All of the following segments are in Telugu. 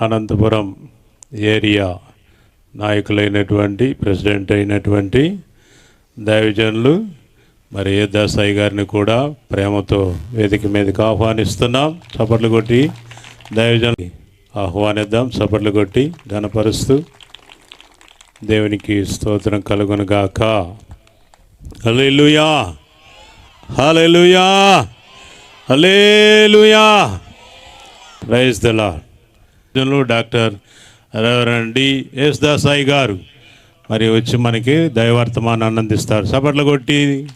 అనంతపురం ఏరియా నాయకులైనటువంటి ప్రెసిడెంట్ అయినటువంటి దైవజనులు మరి ఏ దాసాయి గారిని కూడా ప్రేమతో వేదిక మీదకి ఆహ్వానిస్తున్నాం. చప్పట్లు కొట్టి దైవజనులు ఆహ్వానిద్దాం. చప్పట్లు కొట్టి ఘనపరుస్తూ దేవునికి స్తోత్రం కలుగునుగాక hallelujah hallelujah hallelujah praise the lord. సర్జన్లు doctor reverend D S Dasayi గారు. మరి వచ్చి మనకి దైవార్థమాన్ని ఆనందిస్తారు. సపట్లు కొట్టి.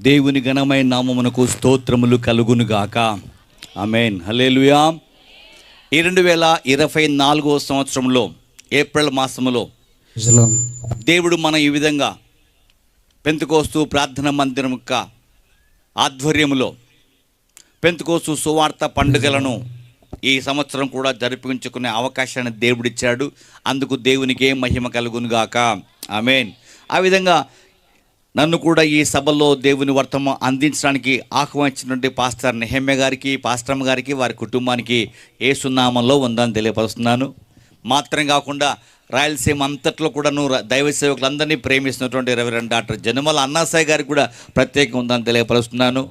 దేవుని ఘనమైన నామమునకు స్తోత్రములు కలుగునుగాక అమెన్ హలేలుయా ఈ రెండు వేల ఇరవై నాలుగో సంవత్సరంలో ఏప్రిల్ మాసములో దేవుడు మన ఈ విధంగా పెంతుకోస్తూ ప్రార్థన మందిరం యొక్క ఆధ్వర్యములో పెంతుకోస్తూ సువార్త పండుగలను ఈ సంవత్సరం కూడా జరిపించుకునే అవకాశాన్ని దేవుడిచ్చాడు. అందుకు దేవునికే మహిమ కలుగునుగాక. ఆమెన్. ఆ విధంగా నన్ను కూడా ఈ సభలో దేవుని వర్తమ అందించడానికి ఆహ్వానించినటువంటి పాస్టర్ నెహమ్య గారికి పాస్టర్మ గారికి వారి కుటుంబానికి ఏ సున్నామంలో ఉందని తెలియపరుస్తున్నాను. మాత్రం కాకుండా రాయలసీమ అంతట్లో కూడాను నువ్వు దైవ సేవకులందరినీ ప్రేమిస్తున్నటువంటి రెవరెండ్ డాక్టర్ జనమల అన్నాసాయి గారికి కూడా ప్రత్యేకంగా ఉందని తెలియపరుస్తున్నాను.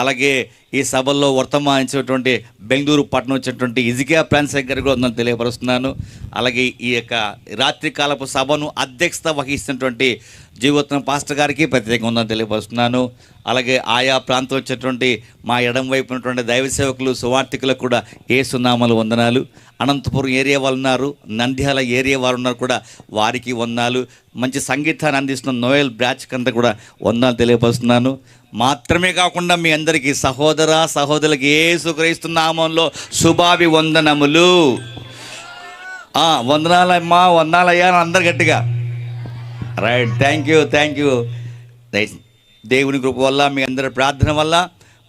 అలాగే ఈ సభల్లో వర్తమానించినటువంటి బెంగళూరు పట్టణం వచ్చినటువంటి ఇజికియా ప్రాన్సెక్ గారికి కూడా ఉందని తెలియపరుస్తున్నాను. అలాగే ఈ యొక్క రాత్రికాలపు సభను అధ్యక్షత వహిస్తున్నటువంటి జీవోత్తం పాస్టర్ గారికి ప్రత్యేకంగా ఉందని తెలియపరుస్తున్నాను. అలాగే ఆయా ప్రాంతం వచ్చేటువంటి మా ఎడం వైపు ఉన్నటువంటి దైవ సేవకులు సువార్థికులకు కూడా ఏ సున్నామలు వందనాలు. అనంతపురం ఏరియా వాళ్ళు ఉన్నారు నంద్యాల ఏరియా వారు ఉన్నారు కూడా వారికి వందాలు. మంచి సంగీతాన్ని అందిస్తున్న నోయల్ బ్రాచ్ కంతా కూడా వందాలు తెలియపరుస్తున్నాను. మాత్రమే కాకుండా మీ అందరికీ సహోదర సహోదరులకి ఏ సుగ్రహిస్తున్నామంలో శుభావి వందనములు వందనాలమ్మా వందనాలయ్యా అని అందరు గట్టిగా. Right thank you thank you దేవుని కృప వల్ల మీ అందరి ప్రార్థన వల్ల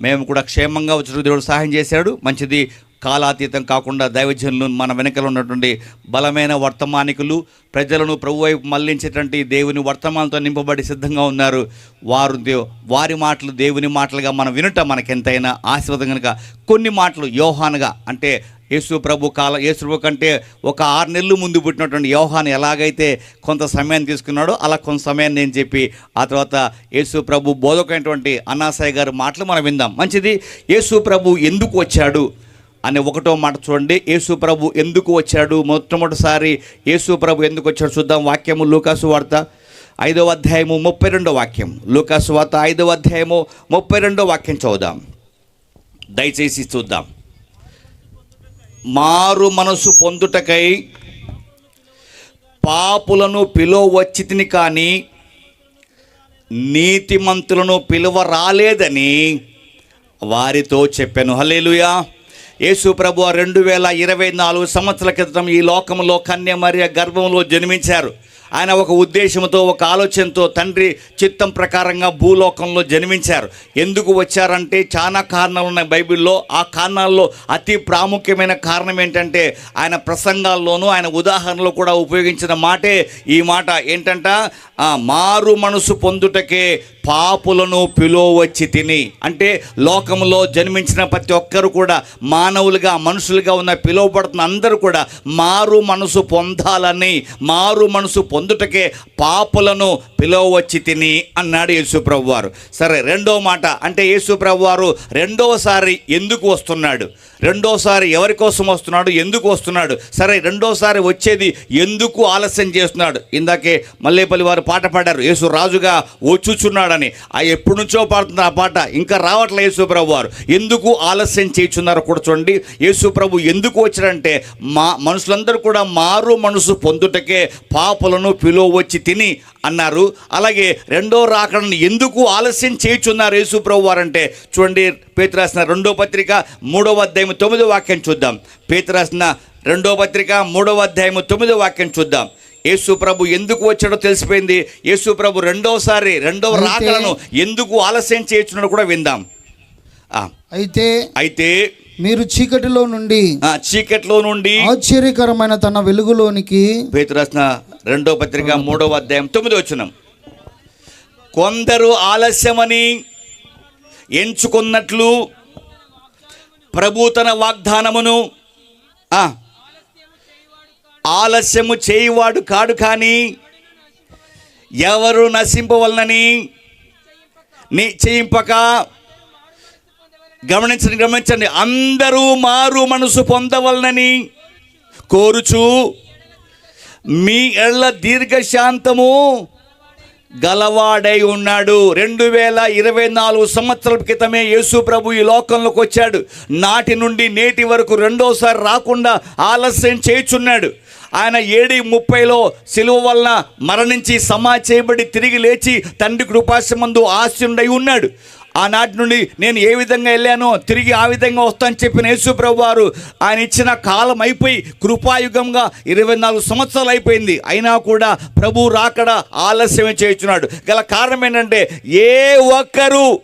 మేము కూడా క్షేమంగా వచ్చిన దేవుడు సహాయం చేశాడు. మంచిది కాలాతీతం కాకుండా దైవజనులు మన వెనకలో ఉన్నటువంటి బలమైన వర్తమానికులు ప్రజలను ప్రభు వైపు మళ్ళించేటువంటి దేవుని వర్తమానంతో నింపబడి సిద్ధంగా ఉన్నారు. వారు దేవ్ వారి మాటలు దేవుని మాటలుగా మనం వినటం మనకెంతైనా ఆశీర్వాదం కనుక. కొన్ని మాటలు యోహానుగా అంటే యేసు ప్రభు కాల యేసు ప్రభు కంటే ఒక ఆరు నెలలు ముందు పుట్టినటువంటి యోహాన్ ఎలాగైతే కొంత సమయాన్ని తీసుకున్నాడో అలా కొంత సమయాన్ని నేను చెప్పి ఆ తర్వాత యేసు ప్రభు బోధకైనటువంటి అన్నాసాయి గారి మాటలు మనం విందాం. మంచిది యేసు ప్రభు ఎందుకు వచ్చాడు? అనే ఒకటో మాట చూడండి. యేసు ప్రభు ఎందుకు వచ్చాడు? మొట్టమొదటిసారి యేసు ప్రభు ఎందుకు వచ్చాడు చూద్దాం. వాక్యము లూకాసు వార్త ఐదవ అధ్యాయము ముప్పై రెండో వాక్యం. లూకాసు వార్త ఐదవ అధ్యాయము ముప్పై రెండో వాక్యం చదువుదాం. దయచేసి చూద్దాం. మారు మనసు పొందుటకై పాపులను పిలువ తిని కానీ నీతిమంతులను పిలువ రాలేదని వారితో చెప్పాను. హలేలుయా యేసు ప్రభు రెండు వేల ఇరవై నాలుగు సంవత్సరాల క్రితం ఈ లోకంలో కన్య మరియ గర్భంలో జన్మించారు. ఆయన ఒక ఉద్దేశంతో ఒక ఆలోచనతో తండ్రి చిత్తం ప్రకారంగా భూలోకంలో జన్మించారు. ఎందుకు వచ్చారంటే చాలా కారణాలు ఉన్నాయి బైబిల్లో. ఆ కారణాల్లో అతి ప్రాముఖ్యమైన కారణం ఏంటంటే ఆయన ప్రసంగాల్లోనూ ఆయన ఉదాహరణలో కూడా ఉపయోగించిన మాటే ఈ మాట. ఏంటంట? మారు మనసు పొందుటకే పాపులను పిలువచ్చి తిని. అంటే లోకంలో జన్మించిన ప్రతి ఒక్కరు కూడా మానవులుగా మనుషులుగా ఉన్న పిలువబడుతున్న అందరూ కూడా మారు మనసు పొందాలని మారు మనసు పొందుటకే పాపులను పిలవచ్చి తిని అన్నాడు యేసుప్రభు వారు సరే రెండో మాట అంటే యేసుప్రభు వారు రెండోసారి ఎందుకు వస్తున్నాడు? రెండోసారి ఎవరి కోసం వస్తున్నాడు? ఎందుకు వస్తున్నాడు? సరే రెండోసారి వచ్చేది ఎందుకు ఆలస్యం చేస్తున్నాడు? ఇందాకే మల్లేపల్లి వారు పాట పాడారు యేసు రాజుగా వచ్చుచున్నాడని. ఆ ఎప్పటి నుంచో పాడుతున్న ఆ పాట ఇంకా రావట్లే యేసు ప్రభు వారు. ఎందుకు ఆలస్యం చేయుచున్నారో కూడా చూడండి. యేసు ప్రభు ఎందుకు వచ్చాడంటే మా మనుషులందరూ కూడా మారు మనసు పొందుటకే పాపలను పిలువ వచ్చి తిని అన్నారు. అలాగే రెండో రాకడను ఎందుకు ఆలస్యం చేయుచున్నారు యేసు ప్రభు వారంటే చూడండి పేతురు రాసిన రెండో పత్రిక మూడవ అధ్యాయం తొమ్మిదో వాక్యం చూద్దాం. పేతురు రాసిన రెండో పత్రిక మూడవ అధ్యాయం తొమ్మిదో వాక్యం చూద్దాం. యేసు ప్రభు ఎందుకు వచ్చాడో తెలిసిపోయింది. యేసు ప్రభు రెండోసారి రెండవ రాకలను ఎందుకు ఆలస్యం చేయుచున్నాడో కూడా విందాం. అయితే అయితే మీరు చీకటిలో నుండి చీకట్లో నుండి ఆశ్చర్యకరమైన తన వెలుగులోనికి పేతురు రాసిన రెండో పత్రిక మూడవ అధ్యాయం తొమ్మిది వచ్చిన కొందరు ఆలస్యమని ఎంచుకున్నట్లు ప్రభు తన వాగ్దానమును ఆలస్యము చేయువాడు కాడు కానీ ఎవరు నశింపవలనని నిశ్చయింపక గమనించండి గమనించండి. అందరూ మారు మనసు పొందవలనని కోరుచు మీ ఎళ్ళ దీర్ఘశాంతము గలవాడై ఉన్నాడు. రెండు వేల ఇరవై నాలుగు సంవత్సరాల క్రితమే యేసు ప్రభు ఈ లోకంలోకి వచ్చాడు. నాటి నుండి నేటి వరకు రెండోసారి రాకుండా ఆలస్యం చేయుచున్నాడు. ఆయన ఏడి ముప్పైలో సిలువ వలన మరణించి సమా చేయబడి తిరిగి లేచి తండ్రి కృపాశమందు ఆశయుండై ఉన్నాడు. ఆనాటి నుండి నేను ఏ విధంగా వెళ్ళానో తిరిగి ఆ విధంగా వస్తానని చెప్పిన యేసుప్రభు వారు ఆయన ఇచ్చిన కాలం అయిపోయి కృపాయుగంగా ఇరవై నాలుగు సంవత్సరాలు అయిపోయింది. అయినా కూడా ప్రభు రాకడ ఆలస్యమే చేయుచున్నాడు. గల కారణం ఏంటంటే ఏ ఒక్కరు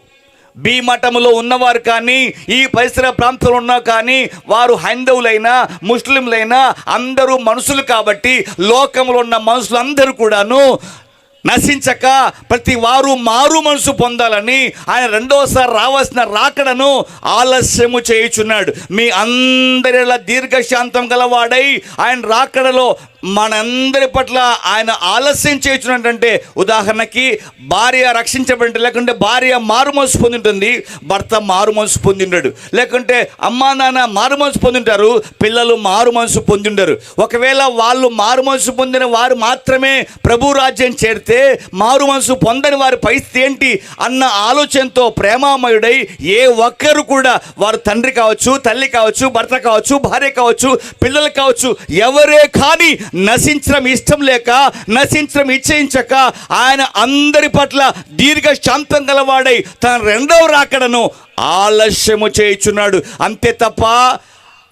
భీమఠములో ఉన్నవారు కానీ ఈ పరిసర ప్రాంతంలో ఉన్నా కానీ వారు హైందవులైనా ముస్లింలైనా అందరూ మనుషులు కాబట్టి లోకంలో ఉన్న మనుషులందరూ కూడాను నశించక ప్రతి వారు మారు మనసు పొందాలని ఆయన రెండవసారి రావాల్సిన రాకడను ఆలస్యము చేయుచున్నాడు. మీ అందరిలా దీర్ఘశాంతం గలవాడై ఆయన రాకడలో మనందరి పట్ల ఆయన ఆలస్యం చేయుచున్నట్టంటే ఉదాహరణకి భార్య రక్షించబడి లేకుంటే భార్య మారుమనసు పొందింటుంది భర్త మారుమనసు పొందిండడు లేకుంటే అమ్మా నాన్న మారుమనసు పొందింటారు పిల్లలు మారు మనసు పొందిండరు ఒకవేళ వాళ్ళు మారుమనసు పొందిన వారు మాత్రమే ప్రభు రాజ్యం చేరితే మారు మనసు పొందని వారి పరిస్థితి ఏంటి అన్న ఆలోచనతో ప్రేమామయుడై ఏ ఒక్కరు కూడా వారు తండ్రి కావచ్చు తల్లి కావచ్చు భర్త కావచ్చు భార్య కావచ్చు పిల్లలు కావచ్చు ఎవరే కానీ నశించడం ఇష్టం లేక నశించడం ఇచ్చేయించక ఆయన అందరి పట్ల దీర్ఘ శాంతం గలవాడై తన రెండవ రాకడను ఆలస్యము చేయుచున్నాడు. అంతే తప్ప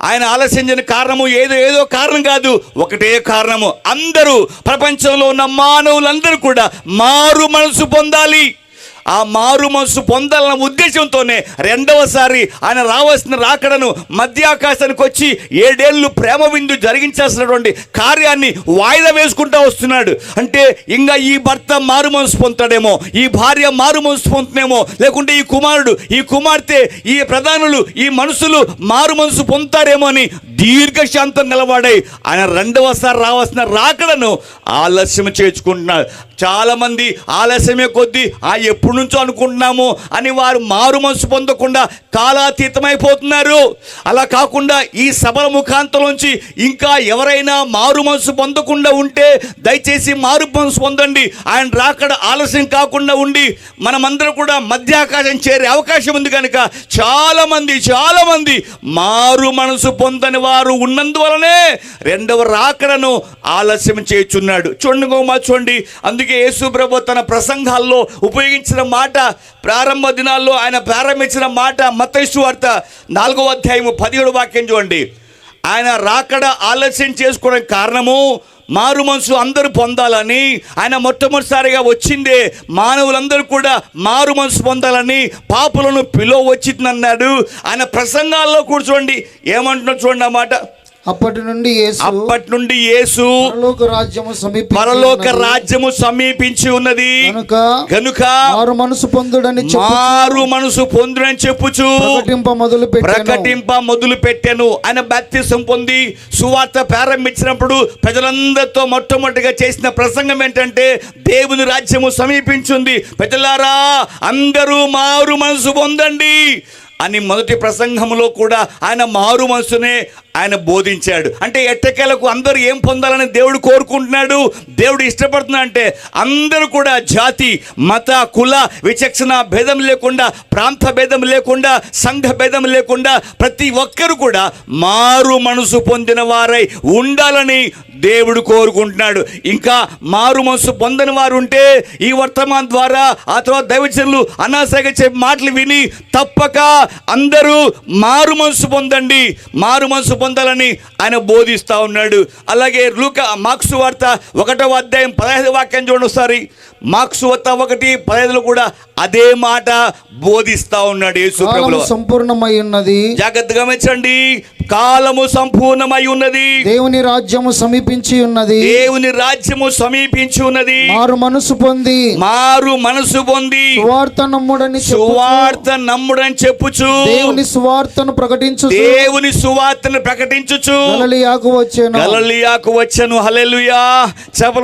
ఆయన ఆలస్యం కారణము ఏదో ఏదో కారణం కాదు. ఒకటే కారణము. అందరూ ప్రపంచంలో ఉన్న మానవులందరూ కూడా మారు మనసు పొందాలి. ఆ మారు మనసు పొందాలన్న ఉద్దేశంతోనే రెండవసారి ఆయన రావాల్సిన రాకడను మధ్యాకాశానికి వచ్చి ఏడేళ్ళు ప్రేమ విందు జరిగించాల్సినటువంటి కార్యాన్ని వాయిదా వేసుకుంటూ వస్తున్నాడు. అంటే ఇంకా ఈ భర్త మారు మనసు పొందుతాడేమో ఈ భార్య మారు మనసు పొందుతుందేమో లేకుంటే ఈ కుమారుడు ఈ కుమార్తె ఈ ప్రధానులు ఈ మనుషులు మారు మనసు పొందుతారేమో అని దీర్ఘశాంతం నిలబడాయి. ఆయన రెండవసారి రావాల్సిన రాకడను ఆలస్యం చేర్చుకుంటున్నారు చాలామంది ఆలస్యమే కొద్దీ ఆ ఎప్పుడు ఎప్పటి నుంచో అనుకుంటున్నాము అని వారు మారు మనసు పొందకుండా కాలాతీతమైపోతున్నారు. అలా కాకుండా ఈ సభల ముఖాంతంలోంచి ఇంకా ఎవరైనా మారు మనసు పొందకుండా ఉంటే దయచేసి మారు మనసు పొందండి. ఆయన రాకడ ఆలస్యం కాకుండా ఉండి మనమందరం కూడా మధ్యాకాశం చేరే అవకాశం ఉంది కనుక చాలామంది చాలామంది మారు మనసు పొందని వారు ఉన్నందువలనే రెండవ రాకడను ఆలస్యం చేయుచున్నాడు. చూడండి గోమా చూడండి. అందుకే యేసు ప్రభు తన ప్రసంగాల్లో ఉపయోగించిన మాట ప్రారంభ దినాల్లో ఆయన ప్రారంభించిన మాట మతైసు వార్త నాలుగో అధ్యాయము పదిహేడు వాక్యం చూడండి. ఆయన రాకడ ఆలస్యం చేసుకోవడానికి కారణము మారు మనసు అందరూ పొందాలని ఆయన మొట్టమొదటిసారిగా వచ్చిందే మానవులందరూ కూడా మారు మనసు పొందాలని పాపులను పిలువ వచ్చిందన్నాడు ఆయన ప్రసంగాల్లో కూర్చోండి ఏమంటున్నా చూడండి అన్నమాట అప్పటి నుండి యేసు అప్పటి నుండి యేసు పరలోక రాజ్యము సమీపించి పరలోక. రాజ్యము సమీపించి ఉన్నది. కనుక మారు మనసు పొందుడని మారు మనసు పొందునని చెప్పుచు ప్రకటింప మొదలు ప్రకటింప మొదలు పెట్టాను ఆయన బాప్తిసం పొంది సువార్త ప్రారంభించినప్పుడు ప్రజలందరితో మొట్టమొదటిగా చేసిన ప్రసంగం ఏంటంటే దేవుని రాజ్యము సమీపించింది. ప్రజలారా అందరూ మారు మనసు పొందండి అని మొదటి ప్రసంగంలో కూడా ఆయన మారు మనసునే ఆయన బోధించాడు. అంటే ఎట్టకేలకు అందరూ ఏం పొందాలని దేవుడు కోరుకుంటున్నాడు? దేవుడు ఇష్టపడుతున్నా అంటే అందరూ కూడా జాతి మత కుల విచక్షణ భేదం లేకుండా ప్రాంత భేదం లేకుండా సంఘ భేదం లేకుండా ప్రతి ఒక్కరు కూడా మారు మనసు పొందిన వారై ఉండాలని దేవుడు కోరుకుంటున్నాడు. ఇంకా మారు మనసు పొందని వారు ఉంటే ఈ వర్తమానం ద్వారా ఆ తర్వాత దైవచనులు అనాసగా చెప్పే మాటలు విని తప్పక అందరూ మారు మనసు పొందండి. మారు మనసు పొందాలని ఆయన బోధిస్తూ ఉన్నాడు. అలాగే లూక మార్క్స్ వార్త ఒకటో అధ్యాయం పదహైదు వాక్యం చూడండి ఒకసారి. మార్క్స్ వార్త ఒకటి పదహైదులో కూడా అదే మాట బోధిస్తూ ఉన్నాడు యేసు కాలము ప్రభులు. సంపూర్ణమై ఉన్నది. జాగ్రత్తగా గమనించండి కాలము సంపూర్ణమై ఉన్నది. దేవుని రాజ్యము సమీపించి ఉన్నది. దేవుని రాజ్యము సమీపించి ఉన్నది. మారు మనసు పొంది. మారు మనసు పొంది. సువార్త నమ్ముడని సువార్త నమ్ముడని చెప్పుచు. దేవుని సువార్తను ప్రకటించు దేవుని సువార్తను ప్రకటించుచు. గలియాకు వచ్చాను. గలలియాకు వచ్చను. హల్లెలూయా.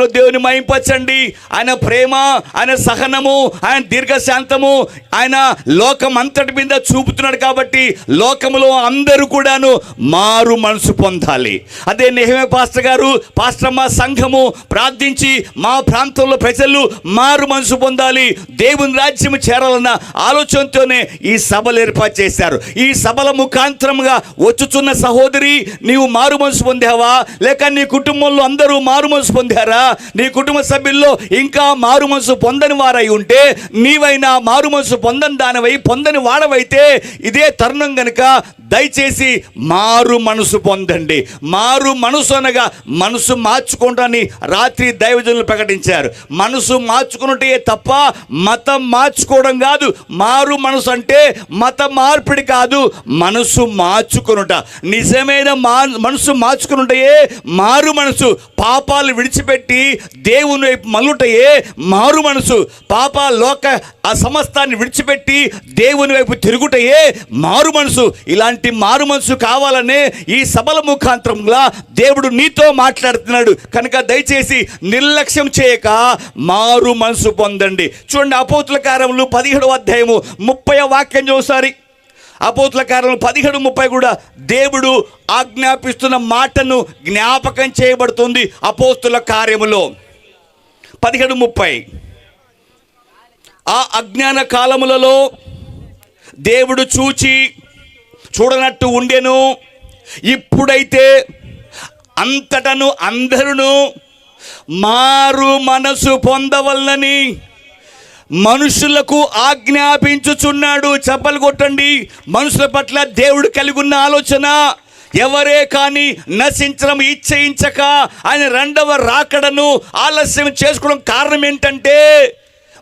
దేవుని మహింపచ్చండి ఆయన ప్రేమ ఆయన సహనము ఆయన దీర్ఘశాంతము ఆయన లోకం అంతటి మీద చూపుతున్నాడు కాబట్టి లోకములో అందరూ కూడాను మారు మనసు పొందాలి. అదే నెహమే పాస్టర్ గారు పాస్టర్ మా సంఘము ప్రార్థించి మా ప్రాంతంలో ప్రజలు మారు మనసు పొందాలి. దేవుని రాజ్యము చేరాలన్న ఆలోచనతోనే ఈ సభలు ఏర్పాటు చేశారు. ఈ సభల ముఖాంతరముగా వచ్చుచున్న సహోదరి నీవు మారు మనసు పొందావా? లేక నీ కుటుంబంలో అందరూ మారు మనసు పొందారా? నీ కుటుంబ సభ్యుల్లో ఇంకా మారు మనసు పొందని వారై ఉంటే నీవైనా మారు మనసు పొందని దానివై పొందని వాడవైతే ఇదే తరుణం గనుక దయచేసి మారు మనసు పొందండి. మారు మనసు అనగా మనసు మార్చుకుంటాని రాత్రి దైవజనులు ప్రకటించారు. మనసు మార్చుకున్నట్టే తప్ప మతం మార్చుకోవడం కాదు. మారు మనసు అంటే మత మార్పిడి కాదు. మనసు మార్చుకునుట. నిజమైన మా మనసు మార్చుకునుటయే మారు మనసు పాపాలు విడిచిపెట్టి దేవుని వైపు మల్లుటయే మారు మనసు పాప లోక ఆ సమస్తాన్ని విడిచిపెట్టి దేవుని వైపు తిరుగుటయే మారు మనసు ఇలాంటి మారు మనసు కావాలనే ఈ సభల ముఖాంతరంగా దేవుడు నీతో మాట్లాడుతున్నాడు. కనుక దయచేసి నిర్లక్ష్యం చేయక మారు మనసు పొందండి. చూడండి అపోతుల కారంలో పదిహేడు అధ్యాయము ముప్పై వాక్యం చూసారి. అపోతుల కార్యములు పదిహేడు ముప్పై కూడా దేవుడు ఆజ్ఞాపిస్తున్న మాటను జ్ఞాపకం చేయబడుతుంది అపోస్తుల కార్యములో. పదిహేడు ముప్పై. ఆ అజ్ఞాన కాలములలో దేవుడు చూచి చూడనట్టు ఉండెను. ఇప్పుడైతే అంతటను అందరును మారు మనసు పొందవలనని మనుషులకు ఆజ్ఞాపించుచున్నాడు. చెప్పలు కొట్టండి. మనుషుల పట్ల దేవుడు కలిగి ఉన్న ఆలోచన. ఎవరే కానీ నశించడం ఇచ్చయించక ఆయన రెండవ రాకడను ఆలస్యం చేసుకోవడం కారణం ఏంటంటే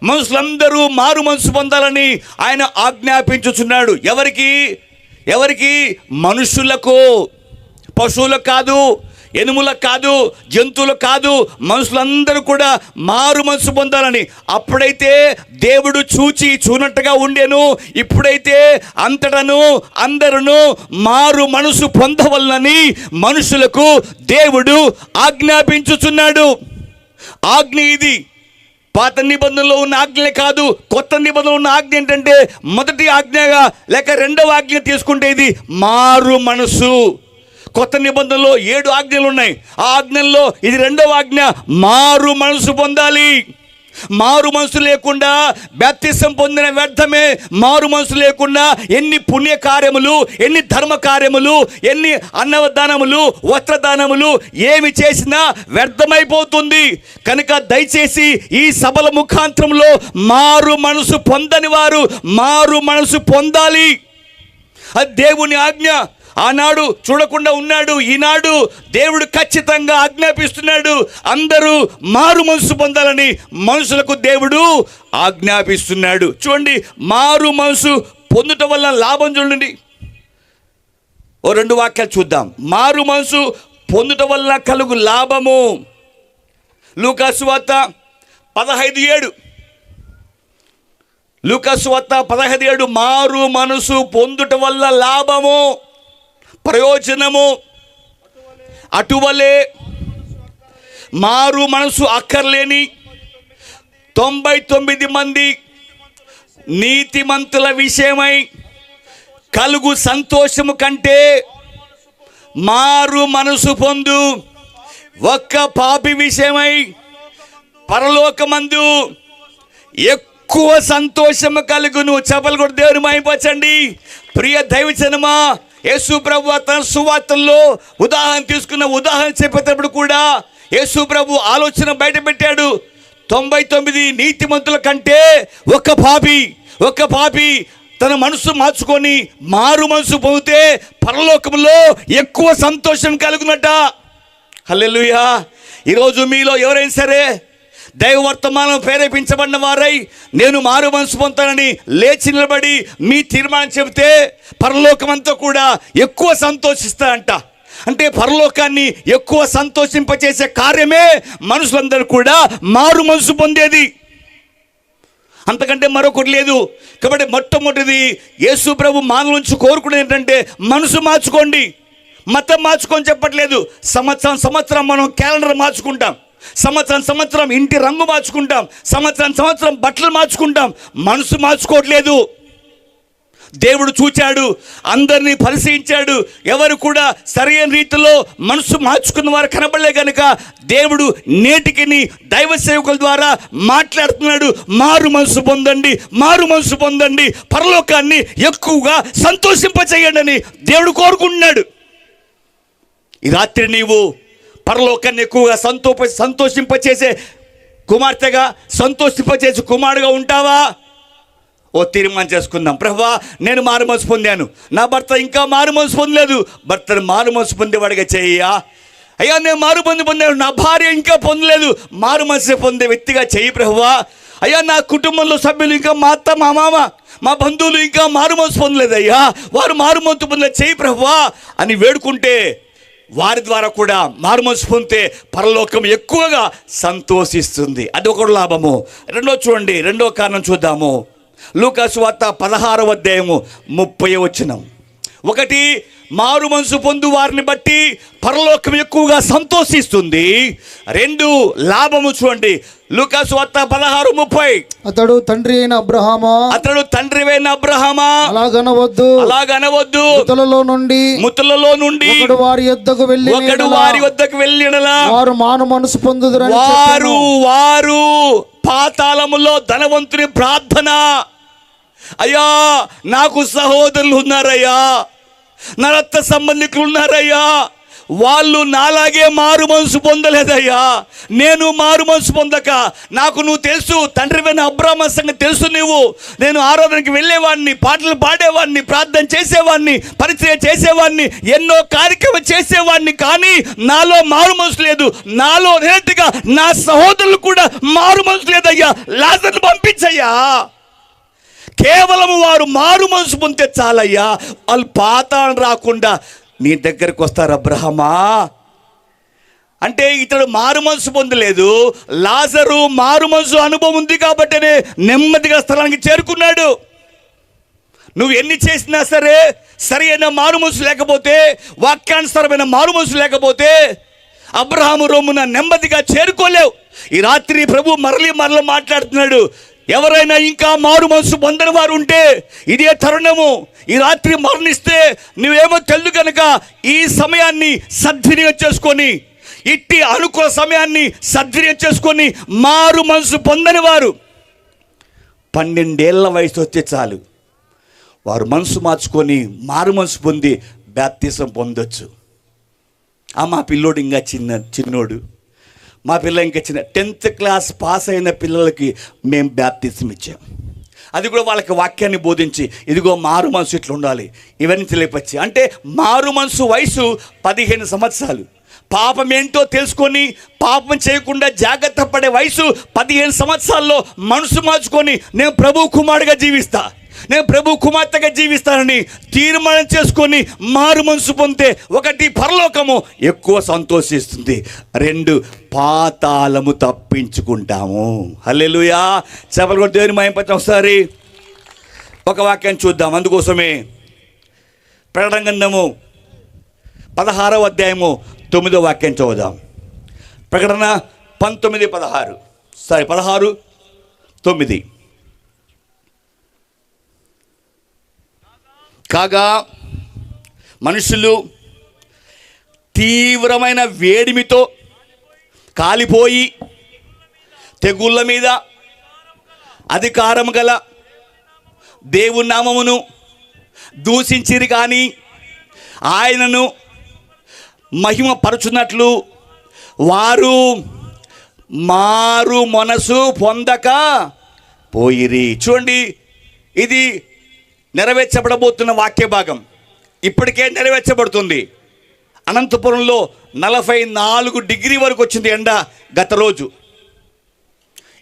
మనుషులందరూ మారు మనసు పొందాలని ఆయన ఆజ్ఞాపించుచున్నాడు. ఎవరికి? ఎవరికి? మనుషులకు. పశువులకు కాదు. ఎనుములకు కాదు జంతువులకు కాదు మనుషులందరూ కూడా మారు మనసు పొందాలని. అప్పుడైతే దేవుడు చూచి చూనట్టుగా ఉండేను. ఇప్పుడైతే అంతటను అందరును మారు మనసు పొందవలనని మనుషులకు దేవుడు ఆజ్ఞాపించుచున్నాడు. ఆజ్ఞ ఇది. పాత నిబంధనలో ఉన్న ఆజ్ఞలే కాదు కొత్త నిబంధనలో ఉన్న ఆజ్ఞ ఏంటంటే మొదటి ఆజ్ఞగా లేక రెండవ ఆజ్ఞ తీసుకుంటే ఇది మారు మనసు. కొత్త నిబంధనలో ఏడు ఆజ్ఞలు ఉన్నాయి. ఆ ఆజ్ఞల్లో ఇది రెండవ ఆజ్ఞ మారు మనసు పొందాలి. మారు మనసు లేకుండా బ్యాప్తిసం పొందిన వ్యర్థమే మారు మనసు లేకుండా ఎన్ని పుణ్య కార్యములు ఎన్ని ధర్మ కార్యములు ఎన్ని అన్నదానములు వస్త్రదానములు ఏమి చేసినా వ్యర్థమైపోతుంది. కనుక దయచేసి ఈ సభల ముఖాంతరంలో మారు మనసు పొందని వారు మారు మనసు పొందాలి. అది దేవుని ఆజ్ఞ. ఆనాడు చూడకుండా ఉన్నాడు ఈనాడు దేవుడు ఖచ్చితంగా ఆజ్ఞాపిస్తున్నాడు. అందరూ మారు మనసు పొందాలని మనుషులకు దేవుడు ఆజ్ఞాపిస్తున్నాడు. చూడండి మారు మనసు పొందుట వల్ల లాభం చూడండి. ఓ రెండు వాక్యాలు చూద్దాం. మారు మనసు పొందుట వల్ల కలుగు లాభము. లూకాసు వార్త పదహైదు ఏడు. లూకాసు వార్త పదహైదు ఏడు మారు మనసు పొందుట వల్ల లాభము. ప్రయోజనము. అటువలే మారు మనసు అక్కర్లేని తొంభై తొమ్మిది మంది నీతిమంతుల విషయమై కలుగు సంతోషము కంటే మారు మనసు పొందు ఒక్క పాపి విషయమై పరలోకమందు ఎక్కువ సంతోషము కలుగును. చెప్పలు కూడా దేవుని మాయిపరచండి ప్రియ దైవజనమా యేసు ప్రభు తన సువార్తల్లో ఉదాహరణ తీసుకున్న ఉదాహరణ చెప్పేటప్పుడు కూడా యేసు ప్రభు ఆలోచన బయట పెట్టాడు తొంభై తొమ్మిది నీతిమంతుల కంటే ఒక పాపి ఒక పాపి తన మనసు మార్చుకొని మారు మనసు పొందితే పరలోకంలో ఎక్కువ సంతోషం కలుగునట. హల్లెలుయా. ఈరోజు మీలో ఎవరైనా సరే దైవ వర్తమానం ప్రేరేపించబడిన వారై నేను మారు మనసు పొందుతానని లేచి నిలబడి మీ తీర్మానం చెబితే పరలోకమంతా కూడా ఎక్కువ సంతోషిస్తారంట. అంటే పరలోకాన్ని ఎక్కువ సంతోషింపచేసే కార్యమే మనుషులందరూ కూడా మారు మనసు పొందేది. అంతకంటే మరొకటి లేదు. కాబట్టి మొట్టమొదటిది యేసు ప్రభు మానవ నుంచి కోరుకునేది ఏంటంటే మనసు మార్చుకోండి. మతం మార్చుకొని చెప్పట్లేదు. సంవత్సరం సంవత్సరం మనం క్యాలెండర్ మార్చుకుంటాం. సంవత్సరం సంవత్సరం ఇంటి రంగు మార్చుకుంటాం. సంవత్సరం సంవత్సరం బట్టలు మార్చుకుంటాం. మనసు మార్చుకోవట్లేదు. దేవుడు చూచాడు అందరినీ పరిశీలించాడు. ఎవరు కూడా సరైన రీతిలో మనసు మార్చుకున్న వారు కనబడలే కనుక దేవుడు నేటికి దైవ సేవకుల ద్వారా మాట్లాడుతున్నాడు. మారు మనసు పొందండి మారు మనసు పొందండి. పరలోకాన్ని ఎక్కువగా సంతోషింపచేయండి అని దేవుడు కోరుకుంటున్నాడు. ఈ రాత్రి నీవు పరలోకాన్ని ఎక్కువగా సంతోప సంతోషింపచేసే కుమార్తెగా సంతోషింపచేసి కుమారుడుగా ఉంటావా? ఓ తీర్మానం చేసుకుందాం. ప్రభా నేను మారు మనసు పొందాను. నా భర్త ఇంకా మారు మనసు పొందలేదు. భర్తను మారు మనసు పొందేవాడిగా చేయ్యా అయ్యా నేను మారు పొంది పొందాను. నా భార్య ఇంకా పొందలేదు. మారు మనసు పొందే వ్యక్తిగా చెయ్యి ప్రభువా అయ్యా నా కుటుంబంలో సభ్యులు ఇంకా మా అత్త మా మామ మా బంధువులు ఇంకా మారు మనసు పొందలేదు అయ్యా. వారు మారు మనసు పొందలేదు. చెయ్యి ప్రభువా అని వేడుకుంటే వారి ద్వారా కూడా మారు పొందితే పరలోకం ఎక్కువగా సంతోషిస్తుంది. అది ఒకటి లాభము. రెండో చూడండి రెండో కారణం చూద్దాము. లూకాసు వార్త పదహారవ అధ్యాయము ముప్పై వచ్చినం ఒకటి మారు మనసు పొందు వారిని బట్టి పరలోకం ఎక్కువగా సంతోషిస్తుంది. రెండు లాభము చూడండి. లూకాసు వార్త పదహారు ముప్పై. అతడు తండ్రి అయిన అబ్రహామా? అతడు తండ్రివైన అబ్రహమా? అలాగనవద్దు అలాగనవద్దు మృతులలో నుండి ముతులలో నుండి ఒకడు వారి యొద్దకు వెళ్ళి ఒకడు వారి వద్దకు వెళ్ళినలా వారు మాను మనసు పొందుదురని వారు. వారు పాతాళములో ధనవంతుని ప్రార్థన. అయ్యా నాకు సహోదరులు ఉన్నారయ్యా. నా రక్త సంబంధికులు ఉన్నారయ్యా. వాళ్ళు నాలాగే మారు మనసు పొందలేదయ్యా. నేను మారు మనసు పొందక నాకు నువ్వు తెలుసు తండ్రి వెన్న అబ్రాహ్మ సంగతి తెలుసు నువ్వు నేను ఆరాధనకి వెళ్ళేవాడిని పాటలు పాడేవాడిని ప్రార్థన చేసేవాడిని పరిచయం చేసేవాడిని ఎన్నో కార్యక్రమం చేసేవాడిని కానీ నాలో మారు మనసు లేదు. నాలో నేటిగా నా సహోదరులు కూడా మారు మనసు లేదయ్యా. లాజర్ను పంపించయ్యా. కేవలం వారు మారు మనసు పొందితే చాలయ్యా. వాళ్ళు పాతాళం రాకుండా నీ దగ్గరకు వస్తారు అబ్రహమా. అంటే ఇతడు మారు మనసు పొందలేదు. లాజరు మారు మనసు అనుభవం ఉంది కాబట్టినే నెమ్మదిగా స్థలానికి చేరుకున్నాడు. నువ్వు ఎన్ని చేసినా సరే సరైన మారు మనసు లేకపోతే వాక్యానుసారమైన మారు మనసు లేకపోతే అబ్రహాము రోమున నెమ్మదిగా చేరుకోలేవు. ఈ రాత్రి ప్రభు మరలి మరల మాట్లాడుతున్నాడు. ఎవరైనా ఇంకా మారు మనసు పొందని వారు ఉంటే ఇదే తరుణము. ఈ రాత్రి మరణిస్తే నువ్వేమో తెల్లు కనుక ఈ సమయాన్ని సద్వినియోగం చేసుకొని ఇట్టి అనుకూల సమయాన్ని సద్వినియోగం చేసుకొని మారు మనసు పొందని వారు. పన్నెండేళ్ళ వయసు వస్తే చాలు. వారు మనసు మార్చుకొని మారు మనసు పొంది బ్యాప్తిసం పొందొచ్చు. ఆ మా పిల్లోడు ఇంకా చిన్న చిన్నోడు. మా పిల్ల ఇంకా చిన్న టెన్త్ క్లాస్ పాస్ అయిన పిల్లలకి మేము బ్యాప్తిజం ఇచ్చాం. అది కూడా వాళ్ళకి వాక్యాన్ని బోధించి ఇదిగో మారు మనసు ఇట్లా ఉండాలి ఇవన్నీ తెలియపచ్చి అంటే మారు మనసు వయసు పదిహేను సంవత్సరాలు. పాపం ఏంటో తెలుసుకొని పాపం చేయకుండా జాగ్రత్త పడే వయసు పదిహేను సంవత్సరాల్లో మనసు మార్చుకొని నేను ప్రభు కుమారుడిగా జీవిస్తా. నేను ప్రభు కుమార్తెగా జీవిస్తానని తీర్మానం చేసుకొని మారు మనసు పొందితే ఒకటి పరలోకము ఎక్కువ సంతోషిస్తుంది. రెండు పాతాళము తప్పించుకుంటాము. హల్లెలుయా. చెప్పలు కూడా దేవుని మయంపత్రం ఒకసారి ఒక వాక్యం చూద్దాం. అందుకోసమే ప్రకటన పదహారవ అధ్యాయము తొమ్మిదో వాక్యం చూద్దాం ప్రకటన పంతొమ్మిది పదహారు. సారీ పదహారు తొమ్మిది. కాగా మనుషులు తీవ్రమైన వేడిమితో కాలిపోయి తెగుళ్ళ మీద అధికారం గల దేవునామమును దూషించిరి కానీ ఆయనను మహిమపరుచున్నట్లు వారు మారు మనసు పొందక పోయిరి. చూడండి ఇది నెరవేర్చబడబోతున్న వాక్య భాగం ఇప్పటికే నెరవేర్చబడుతుంది. అనంతపురంలో నలభై నాలుగు డిగ్రీ వరకు వచ్చింది ఎండ గత రోజు.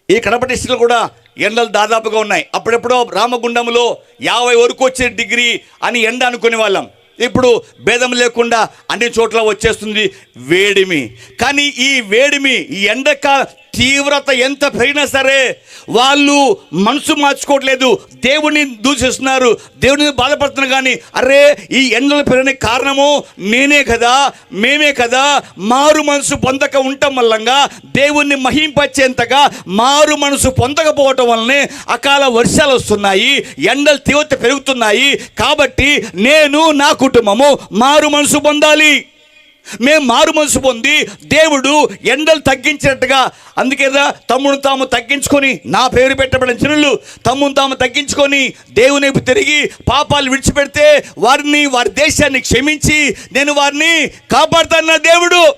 ఈ కడప డిస్టిక్లో కూడా ఎండలు దాదాపుగా ఉన్నాయి. అప్పుడెప్పుడో రామగుండంలో యాభై వరకు వచ్చే డిగ్రీ అని ఎండ అనుకునే వాళ్ళం. ఇప్పుడు భేదం లేకుండా అన్ని చోట్ల వచ్చేస్తుంది వేడిమి. కానీ ఈ వేడిమి ఈ ఎండక తీవ్రత ఎంత పెరిగినా సరే వాళ్ళు మనసు మార్చుకోవట్లేదు. దేవుడిని దూషిస్తున్నారు. దేవుడిని బాధపడుతున్నారు కానీ అరే ఈ ఎండలు పెరిగిన కారణము నేనే కదా మేమే కదా. మారు మనసు పొందక ఉండటం వల్లంగా దేవుణ్ణి మహింపచ్చేంతగా మారు మనసు పొందకపోవటం వల్లనే అకాల వర్షాలు వస్తున్నాయి ఎండలు తీవ్రత పెరుగుతున్నాయి. కాబట్టి నేను నా కుటుంబము మారు మనసు పొందాలి. మేము మారు మనసు పొంది దేవుడు ఎండలు తగ్గించినట్టుగా అందుకే తమ్మును తమ్ముడు తాము తగ్గించుకొని నా పేరు పెట్టబడిన జనులు తమ్మును తాము తగ్గించుకొని దేవుని తిరిగి పాపాలు విడిచిపెడితే వారిని వారి దేశాన్ని క్షమించి నేను వారిని కాపాడుతాను నా దేవుడు.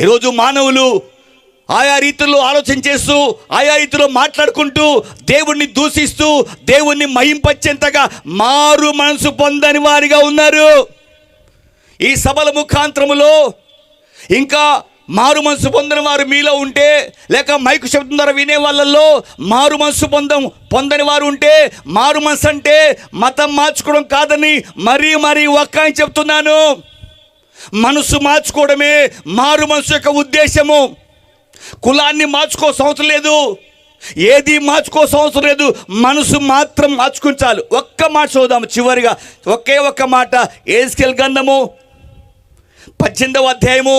ఈరోజు మానవులు ఆయా రీతుల్లో ఆలోచన చేస్తూ ఆయా రీతిలో మాట్లాడుకుంటూ దేవుణ్ణి దూషిస్తూ దేవుణ్ణి మహింపచ్చేంతగా మారు మనసు పొందని వారిగా ఉన్నారు. ఈ సభల ముఖాంతరములో ఇంకా మారు మనసు పొందని వారు మీలో ఉంటే లేక మైకు శబ్దం ద్వారా వినే వాళ్ళల్లో మారు మనసు పొందం పొందని వారు ఉంటే మారు మనసు అంటే మతం మార్చుకోవడం కాదని మరీ మరీ ఒక్క అని చెప్తున్నాను. మనసు మార్చుకోవడమే మారు మనసు యొక్క ఉద్దేశము. కులాన్ని మార్చుకోవాల్సిన అవసరం లేదు. ఏది మార్చుకోవాల్సిన అవసరం లేదు. మనసు మాత్రం మార్చుకుని చాలు. ఒక్క మాట చూద్దాము చివరిగా. ఒకే ఒక్క మాట. ఏస్కెల్ గంధము పద్దెనిమిదవ అధ్యాయము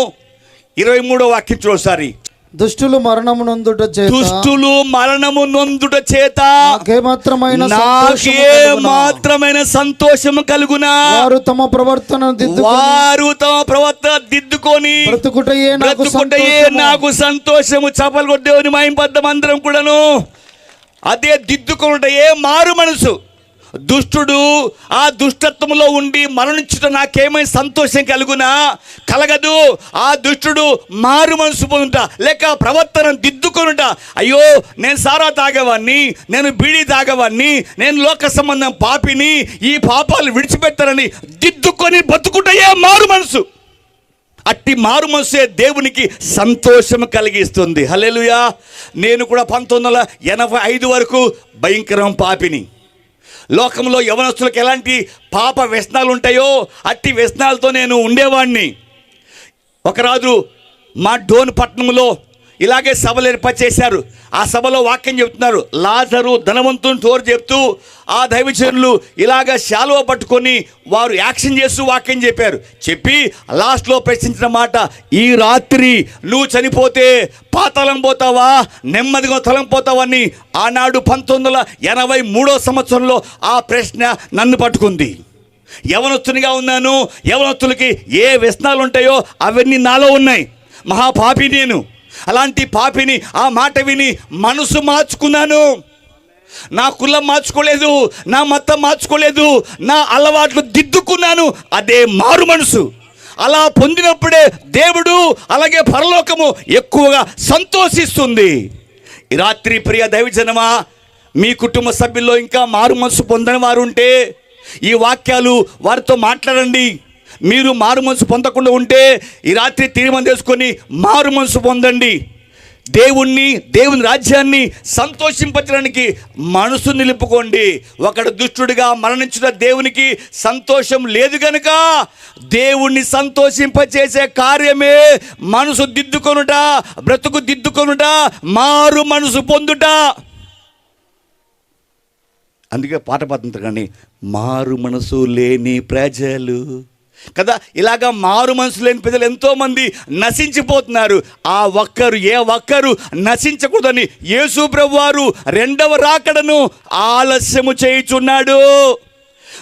ఇరవై మూడో వాక్యం చూసారి దుష్టులు మరణము నొందుట చేత దుష్టులు మరణము నొందుట చేత నాకేమాత్రమైన నాకే? మాత్రమైన సంతోషము కలుగునా? వారు తమ ప్రవర్తన దిద్దుకొని వారు తమ ప్రవర్తన దిద్దుకొని బ్రతుకుటయే నాకు బ్రతుకుంటయే సంతోషము. నాకు సంతోషము. చపలు కొట్టేవని మాయింపద్దం అందరం కూడాను. అదే దిద్దుకుంటయే మారు మనసు. దుష్టుడు ఆ దుష్టత్వంలో ఉండి మరణించుట నాకేమైనా సంతోషం కలుగునా? కలగదు. ఆ దుష్టుడు మారు మనసు పొందుట లేక ప్రవర్తన దిద్దుకొనుట. అయ్యో నేను సారా తాగేవాడిని నేను బీడి తాగేవాడిని నేను లోక సంబంధం పాపిని ఈ పాపాలు విడిచిపెట్టారని దిద్దుకొని బతుకుటయే మారు మనసు. అట్టి మారు మనసే దేవునికి సంతోషం కలిగిస్తుంది. హలేలుయా నేను కూడా పంతొమ్మిది వందల ఎనభై ఐదు వరకు భయంకరం పాపిని. లోకంలో యవనస్తులకు ఎలాంటి పాప వ్యసనాలు ఉంటాయో అట్టి వ్యసనాలతో నేను ఉండేవాడిని ఒకరాజు మా డోన్ పట్టణంలో ఇలాగే సభలు ఏర్పాటు చేశారు. ఆ సభలో వాక్యం చెప్తున్నారు. లాజరు ధనవంతుని తోరు చెప్తూ ఆ దైవచనులు ఇలాగ శాలువ పట్టుకొని వారు యాక్షన్ చేస్తూ వాక్యం చెప్పారు. చెప్పి లాస్ట్లో ప్రశ్నించిన మాట ఈ రాత్రి నువ్వు చనిపోతే పాతలం పోతావా? నెమ్మదిగా తలం పోతావని ఆనాడు పంతొమ్మిది వందల ఎనభై మూడో సంవత్సరంలో ఆ ప్రశ్న నన్ను పట్టుకుంది. యవనస్తునిగా ఉన్నాను. యవనస్తులకి ఏ వ్యసనాలు ఉంటాయో అవన్నీ నాలో ఉన్నాయి. మహాపాపి నేను. అలాంటి పాపిని ఆ మాట విని మనసు మార్చుకున్నాను. నా కులం మార్చుకోలేదు నా మతం మార్చుకోలేదు నా అలవాట్లు దిద్దుకున్నాను అదే మారు మనసు. అలా పొందినప్పుడే దేవుడు అలాగే పరలోకము ఎక్కువగా సంతోషిస్తుంది. రాత్రి ప్రియ దైవజనమా మీ కుటుంబ సభ్యుల్లో ఇంకా మారు మనసు పొందని వారు ఉంటే ఈ వాక్యాలు వారితో మాట్లాడండి. మీరు మారు మనసు పొందకుండా ఉంటే ఈ రాత్రి తీర్మానం చేసుకొని మారు మనసు పొందండి. దేవుణ్ణి దేవుని రాజ్యాన్ని సంతోషింపచడానికి మనసు నిలుపుకోండి. ఒకడు దుష్టుడిగా మరణించిన దేవునికి సంతోషం లేదు గనుక దేవుణ్ణి సంతోషింపచేసే కార్యమే మనసు దిద్దుకొనుట బ్రతుకు దిద్దుకొనుట మారు మనసు పొందుట. అందుకే పాట పాడుతుంటారు కానీ మారు మనసు లేని ప్రజలు. కదా? ఇలాగా మారు మనసు లేని ప్రజలు ఎంతోమంది నశించిపోతున్నారు. ఆ ఒక్కరు ఏ ఒక్కరు నశించకూడదని యేసు ప్రభు వారు రెండవ రాకడను ఆలస్యము చేయుచున్నాడు.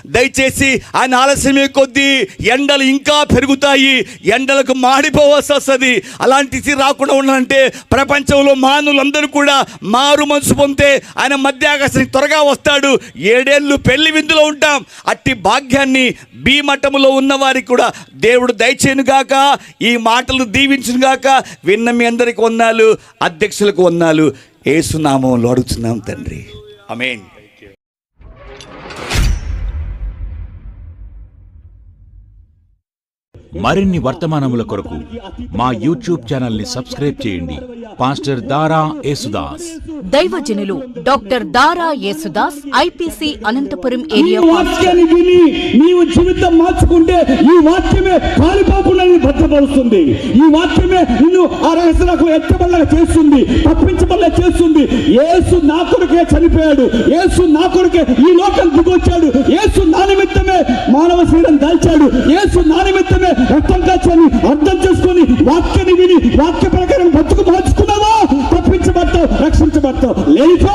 దయచేసి ఆయన ఆలస్యమే కొద్దీ ఎండలు ఇంకా పెరుగుతాయి. ఎండలకు మాడిపోవాల్సి వస్తుంది. అలాంటిది రాకుండా ఉండాలంటే ప్రపంచంలో మానవులందరూ కూడా మారు మనసు పొందితే ఆయన మధ్యాకాశానికి త్వరగా వస్తాడు. ఏడేళ్ళు పెళ్ళి విందులో ఉంటాం. అట్టి భాగ్యాన్ని భీమఠములో మఠములో ఉన్న వారికి కూడా దేవుడు దయచేయను గాక. ఈ మాటలు దీవించునుగాక విన్న మీ అందరికి వందాలు అధ్యక్షులకు వందాలు. ఏసునామంలో అడుగుతున్నాం తండ్రి. అమేన్ మరిన్ని వర్తమానముల కొరకు మా యూట్యూబ్ ఛానల్ని సబ్స్క్రైబ్ చేయండి. పాస్టర్ దారా యేసుదాస్. దైవజనులు doctor Dara Yesudas IPC Anantapuram area వాక్యాన్ని విని నీవు జీవితం మార్చుకుంటే ఈ వాక్యమే కాలిపోకుండా భద్రపరుస్తుంది ఈ వాక్యమే నిన్ను ఆ రహస్యలకు ఎత్తబడలా చేస్తుంది తప్పించబడలా చేస్తుంది. ఏసు నా కొరకే చనిపోయాడు. ఏసు నా కొరకే ఈ లోకం దిగొచ్చాడు. ఏసు నా నిమిత్తమే మానవ శరీరం దాల్చాడు. ఏసు నా నిమిత్తమే రక్తం కాచని అర్థం చేసుకొని వాక్యాన్ని విని వాక్య ప్రకారం బతుకు మార్చుకున్నావా? తప్పించబడతావు రక్షించబడతావు. లేనిపో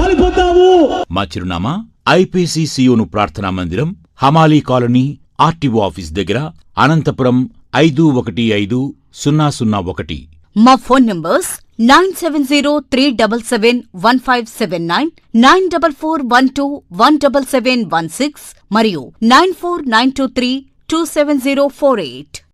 కాలిపోతావు. మా చిరునామా ఐపీసీసీయూను ప్రార్థనా మందిరం హమాలీ కాలనీ ఆర్టీఓ ఆఫీస్ దగ్గర అనంతపురం ఐదు ఒకటి ఐదు సున్నా సున్నా ఒకటి. మా phone numbers nine seven zero three double seven one five seven nine nine double four one two one double seven one six మరియు nine four nine two three two seven zero four eight.